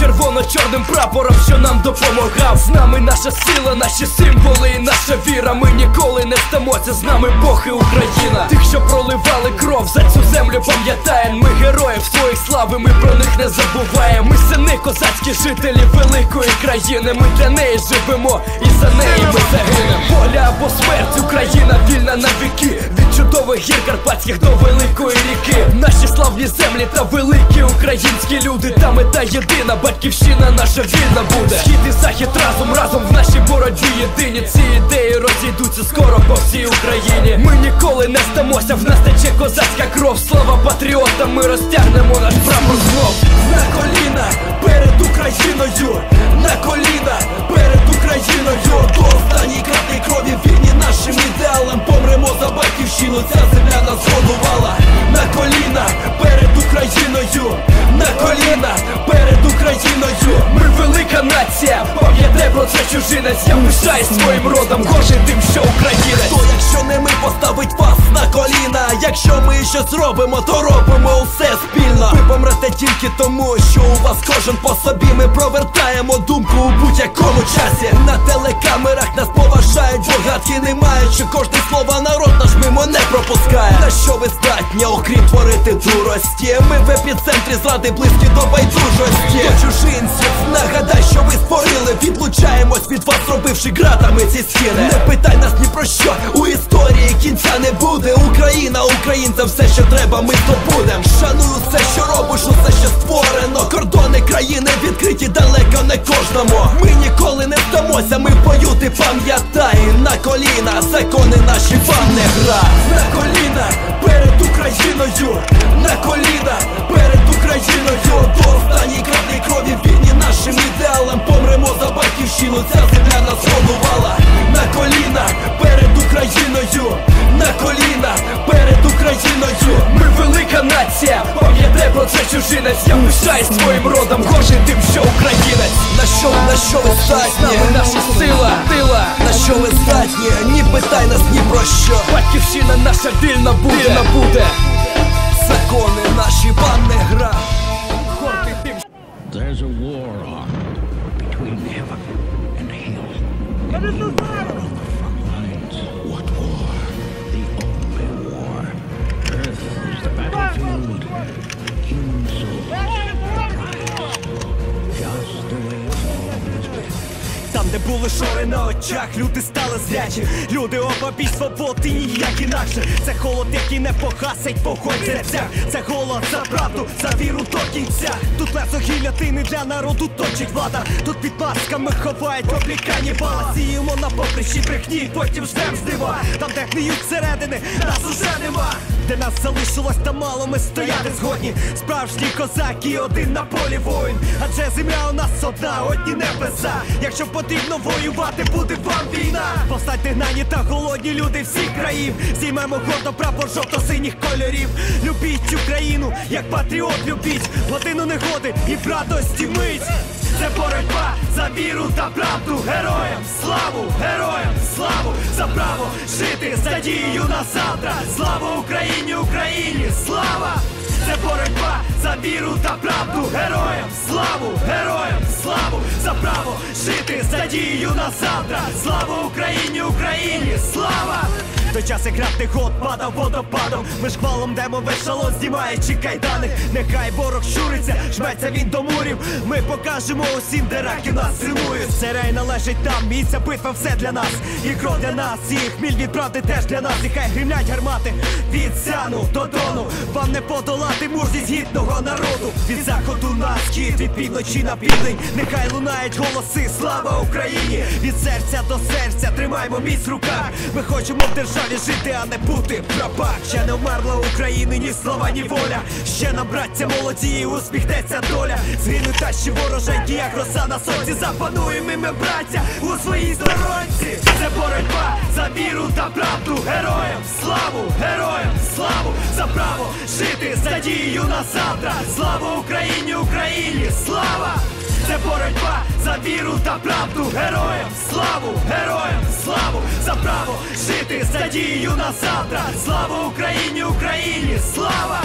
червоно-чорним прапором, що нам допомагав. З нами наша сила, наші символи і наша віра. Ми ніколи не стамося, з нами Бог і Україна. Тих, що проливали кров за цю землю, пам'ятаєм. Ми героїв своїх слави, ми про них не забуваємо. Ми сини козацькі жителі великої країни. Ми для неї живемо і за неї ми загинемо. Воля або смерть, Україна вільна на віки. Від чудових гір Карпатських до великої ріки. Наші славні землі та великі українські люди. Та мета єдина, батьківщина наша вільна буде. Схід і захід разом, разом в нашій боротьбі єдині. Ці ідеї розійдуться скоро по всій Україні. Ми ніколи не стамося, в нас тече козацька кров. Слава патріотам, ми розтягнемо наш прапор знов. На коліна чужинець. Я пишаюсь своїм родом, кожен тим, що українець. То якщо не ми поставить вас на коліна? Якщо ми щось робимо, то робимо усе спільно. Ви помрете тільки тому, що у вас кожен по собі. Ми провертаємо думку у будь-якому часі. На телекамерах нас поважають, богатки не мають, що кожне слово пропускає. На що ви здатні, окрім творити дурості? Ми в епіцентрі зради близькі до байдужості. До чужинців, нагадай, що ви створили. Відлучаємось від вас, зробивши ґратами ці стіни. Не питай нас ні про що, у історії кінця не буде. Україна, українцям все, що треба, ми здобудем. Шаную все, що робиш, усе, що створено. Кордони країни відкриті далеко не кожному. Ми ніколи не здамося, ми ти пам'ятай на коліна, закони наші вам не гра. На коліна перед Україною, на коліна перед Україною. До останній краплі крові вірні нашим ідеалам Помремо за батьківщину, ця земля нас годувала На коліна перед Україною, на коліна перед Україною. Ми велика нація, пам'ятай про це чужинець. Я пишаюсь своїм родом, горжий тим, що українець. На що, на що ви З здатні? нами наша сила, тила На що ви здатні? Ні питай нас ні про що Батьківщина наша вільна буде, вільна буде. Закони наші вам не гра Гордий тим, There's a war on between heaven and hell. Там, де були шори на очах, люди стали зрячі. Люди обабіч свободи ніяк інакше. Це холод, який не погасить вогонь в серцях. Це голод за правду, за віру до кінця. Тут лесо гілятини для народу точить влада. Тут під масками ховають облікані бала. Сіємо на поприщі брехні, потім ждем здива. Там, де гниють зсередини, нас уже нема. Де нас залишилось та мало, ми стояти згодні. Справжні козаки, один на полі воїн. Адже земля у нас одна, одні небеса. Якщо потрібно воювати, буде вам війна. Повстаньте гнані та голодні люди всіх країв. Зіймемо гордо прапор жовто-синіх кольорів. Любіть Україну, як патріот любіть. Годину негоди і радості мить. Це боротьба за віру та правду. Героям славу, героям славу за право жити з надією на завтра. Слава Україні, Україні, слава! Боротьба за віру та правду. Героям славу, героям славу за право жити за дію на завтра. Слава Україні, Україні, слава! Той час як грати год падав водопадом. Ми ж хвалом демо весь шалон, кайдани. Нехай ворог щуриться, жметься він до мурів. Ми покажемо усім, де раки нас силують. Серей належить нам, місця битва все для нас. І кров для нас, і хміль від правди теж для нас. І хай гримлять гармати від сяну до дону. Вам не подолати мужність гідного народу. Від заходу на схід, від півночі на південь. Нехай лунають голоси, слава Україні! Від серця до серця тримаймо міць в руках. Ми хочемо в державі жити, а не бути в прапах. Ще не вмерла України, ні слова, ні воля. Ще нам, браття молоді, усміхнеться доля. Згинуть тащі вороженькі, як роса на сонці. Запануємо і ми, браття, у своїй сторонці. Це боротьба за віру та правду. Героям славу, героям славу за право жити за дію на завтра. Слава Україні, Україні, слава! Це боротьба за віру та правду. Героям славу, героям славу за право жити за дію на завтра. Слава Україні, Україні, слава!